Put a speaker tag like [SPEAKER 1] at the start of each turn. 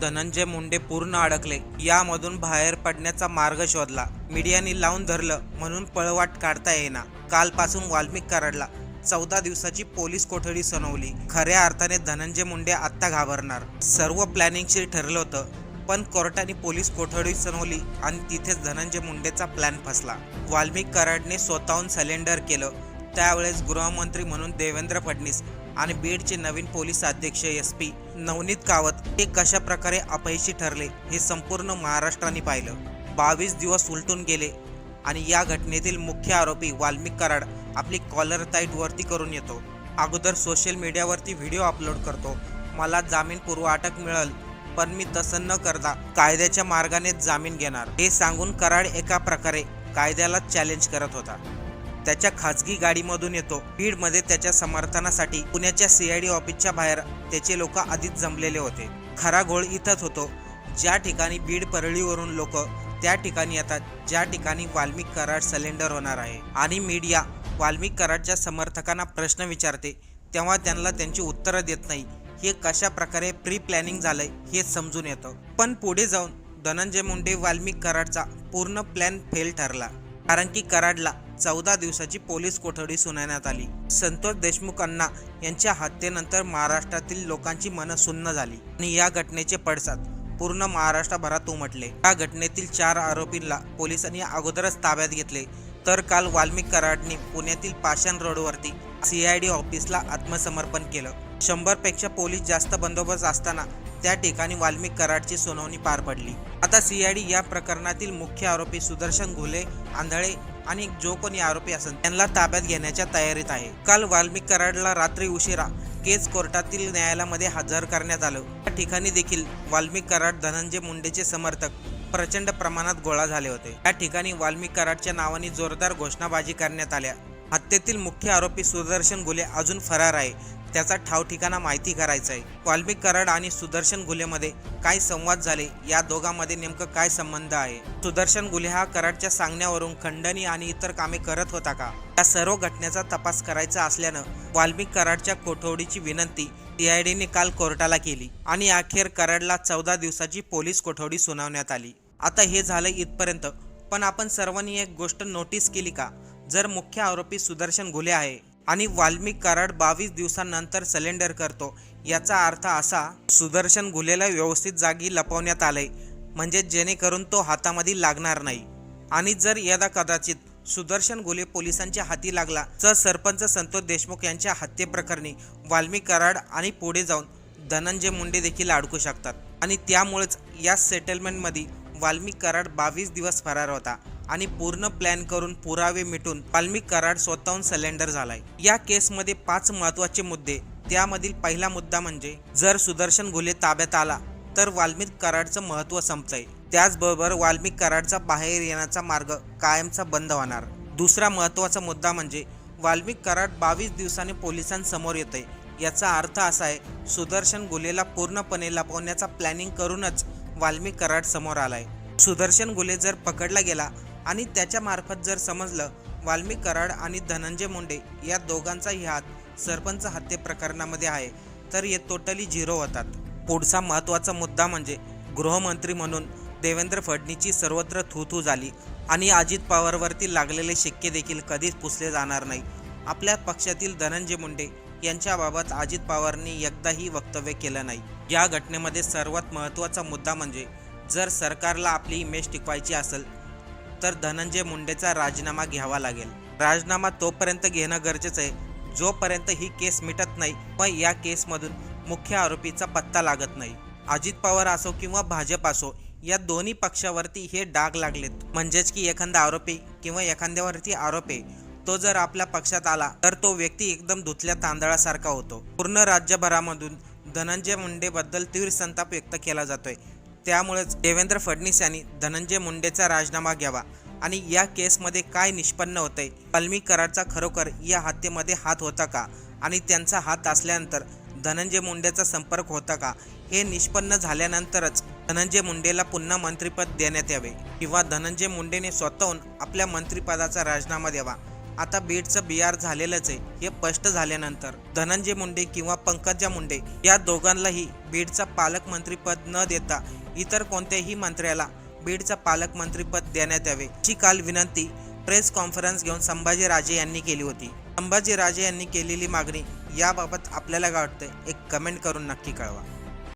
[SPEAKER 1] धनंजय मुंडे पूर्ण अडकले. यामधून बाहेर पडण्याचा मार्ग शोधला. मीडियाने लावून धरलं म्हणून पळवाट काढता येईना. कालपासून वाल्मिक कराडला. चौदा दिवसाची पोलीस कोठडी सुनावली. खऱ्या अर्थाने धनंजय मुंडे आत्ता घाबरणार. सर्व प्लॅनिंगशी ठरलं होतं. पण कोर्टाने पोलीस कोठडी सुनावली आणि तिथेच धनंजय मुंडेचा प्लॅन फसला. वाल्मिक कराडने स्वतःहून सलेंडर केलं. त्यावेळेस गृहमंत्री म्हणून देवेंद्र फडणवीस आणि बीडचे नवीन पोलीस अध्यक्ष एस पी नवनीत कावत हे कशा प्रकारे अपयशी ठरले हे संपूर्ण महाराष्ट्राने पाहिलं. बावीस दिवस उलटून गेले आणि या घटनेतील मुख्य आरोपी वाल्मिक कराड आपली कॉलर ताईट वरती करून येतो. अगोदर सोशल मीडियावरती व्हिडिओ अपलोड करतो. मला जामीनपूर्व अटक मिळेल पण मी तसं न करता कायद्याच्या मार्गाने जामीन घेणार हे सांगून कराड एका प्रकारे कायद्याला चॅलेंज करत होता. त्याच्या खाजगी गाडीमधून येतो. बीडमध्ये त्याच्या समर्थनासाठी पुण्याच्या सीआयडी ऑफिसच्या बाहेर त्याचे लोक आधीच जमलेले होते. खरा घोळ इथंच होतो. ज्या ठिकाणी बीड परळीवरून लोक त्या ठिकाणी येतात ज्या ठिकाणी वाल्मिक कराड सिलेंडर होणार आहे. आणि मीडिया वाल्मिक कराडच्या समर्थकांना प्रश्न विचारते तेव्हा त्यांना त्यांची उत्तरं देत नाही. हे कशा प्रकारे प्री प्लॅनिंग झालंय हे समजून येतं. पण पुढे जाऊन धनंजय मुंडे वाल्मिक कराडचा पूर्ण प्लॅन फेल ठरला. कारण की कराडला चौदा दिवसाची पोलीस कोठडी सुनावण्यात आली. संतोष देशमुख यांच्या हत्येनंतर महाराष्ट्रातील लोकांची मनं सुन्न झाली आणि या घटनेचे पडसाद पूर्ण महाराष्ट्रभरात उमटले. या घटनेतील चार आरोपींना पोलिसांनी अगोदरच ताब्यात घेतले. तर काल वाल्मिक कराडने पुण्यातील पाषाण रोडवरती सीआयडी ऑफिसला आत्मसमर्पण केलं. शंभरपेक्षा पोलीस जास्त बंदोबस्त असताना त्या ठिकाणी वाल्मिक कराडची सुनावणी पार पडली. आता सीआयडी या प्रकरणातील मुख्य आरोपी सुदर्शन घुले आंधळे आणि जो कोणी आरोपी असेल त्यांना ताब्यात घेण्याच्या तयारीत आहे. काल वाल्मिक कराडला रात्री उशिरा केज कोर्टातील न्यायालयामध्ये हजर करण्यात आलं. त्या ठिकाणी देखील वाल्मिक कराड धनंजय मुंडेचे समर्थक प्रचंड प्रमाणात गोळा झाले होते. या ठिकाणी वाल्मिक कराडच्या नावाने जोरदार घोषणाबाजी करण्यात आल्या. हत्येतील मुख्य आरोपी सुदर्शन गुले अजून फरार आहे. त्याचा ठाव ठिकाणा माहिती करायचा आहे वाल्मिक कराड आणि सुदर्शन गुलेमध्ये काय संवाद झाले? या दोघांमध्ये नेमकं काय संबंध आहे? सुदर्शन गुले हा कराडच्या सांगण्यावरून खंडणी आणि इतर कामे करत होता का? या सर्व घटनेचा तपास करायचा असल्यानं वाल्मिक कराडच्या कोठवडीची विनंती सीआयडीने काल कोर्टाला केली आणि अखेर कराडला चौदा दिवसाची पोलीस कोठवडी सुनावण्यात आली. आता हे झालं इथपर्यंत पण आपण सर्वांनी एक गोष्ट नोटीस केली का? जर मुख्य आरोपी सुदर्शन घुले आहे आणि वाल्मिक कराड बावीस दिवसांनंतर सिलेंडर करतो. याचा अर्थ असा सुदर्शन घुलेला व्यवस्थित जागी लपवण्यात आलंय म्हणजे जेणेकरून तो हातामध्ये लागणार नाही. आणि जर यदा कदाचित सुदर्शन घुले पोलिसांच्या हाती लागला तर सरपंच संतोष देशमुख यांच्या हत्येप्रकरणी वाल्मिक कराड आणि पुढे जाऊन धनंजय मुंडे देखील अडकू शकतात. आणि त्यामुळेच या सेटलमेंटमध्ये वाल्मिक कराड बावीस दिवस फरार होता. आणि पूर्ण प्लॅन करून पुरावे मिटून वाल्मिक कराड स्वतःहून सिलेंडर झालाय. या केसमध्ये पाच महत्त्वाचे मुद्दे. त्यामधील पहिला मुद्दा म्हणजे जर सुदर्शन घुले ताब्यात आला तर वाल्मिक कराडचं महत्त्व संपतंय. त्याचबरोबर वाल्मिक कराडचा बाहेर येण्याचा मार्ग कायमचा बंद होणार. दुसरा महत्त्वाचा मुद्दा म्हणजे वाल्मिक कराड बावीस दिवसांनी पोलिसांसमोर येतंय. याचा अर्थ असा आहे सुदर्शन गुलेला पूर्णपणे लपवण्याचा प्लॅनिंग करूनच वाल्मिक कराड समोर आलाय. सुदर्शन गुले जर पकडला गेला आणि त्याच्यामार्फत जर समजलं वाल्मिक कराड आणि धनंजय मुंडे या दोघांचाही हात सरपंच हत्ये प्रकरणामध्ये आहे तर हे टोटली झिरो होतात. पुढचा महत्त्वाचा मुद्दा म्हणजे गृहमंत्री म्हणून देवेंद्र फडणीची सर्वत्र थू झाली आणि अजित पवारवरती लागलेले शिक्के देखील कधीच पुसले जाणार नाही. आपल्या पक्षातील धनंजय मुंडे यांच्याबाबत अजित पवारनी एकदाही वक्तव्य केलं नाही. या घटनेमध्ये सर्वात महत्त्वाचा मुद्दा म्हणजे जर सरकारला आपली इमेज टिकवायची असेल तर धनंजय मुंडेचा राजीनामा घ्यावा लागेल. राजीनामा तोपर्यंत घेणं गरजेचं आहे. जोपर्यंत ही केस मिटत नाही व या केसमधून मुख्य आरोपीचा पत्ता लागत नाही. अजित पवार असो किंवा भाजप असो या दोन्ही पक्षावरती हे डाग लागलेत. म्हणजेच की एखादा आरोपी किंवा एखाद्यावरती आरोप आहे तो जर आपल्या पक्षात आला तर तो व्यक्ती एकदम धुतल्या तांदळासारखा होतो. पूर्ण राज्यभरामधून धनंजय मुंडेबद्दल तीव्र संताप व्यक्त केला जातोय. त्यामुळेच देवेंद्र फडणवीस यांनी धनंजय मुंडेचा राजीनामा घ्यावा. आणि या केसमध्ये काय निष्पन्न होतंय? कलमी कराडचा खरोखर या हत्येमध्ये हात होता का? आणि त्यांचा हात असल्यानंतर धनंजय मुंडेचा संपर्क होता का? हे निष्पन्न झाल्यानंतरच धनंजय मुंडेला पुन्हा मंत्रिपद देण्यात यावे. किंवा धनंजय मुंडेने स्वतःहून आपल्या मंत्रिपदाचा राजीनामा द्यावा. आता बीडचं बिहार झालेलंच आहे. हे स्पष्ट झाल्यानंतर धनंजय मुंडे किंवा पंकजा मुंडे या दोघांनाही बीडचा पालकमंत्रीपद न देता इतर कोणत्याही मंत्र्याला बीडचा पालकमंत्रीपद देण्यात यावे ची काल विनंती प्रेस कॉन्फरन्स घेऊन संभाजीराजे यांनी केली होती. संभाजीराजे यांनी केलेली मागणी याबाबत आपल्याला काय वाटतं एक कमेंट करून नक्की कळवा.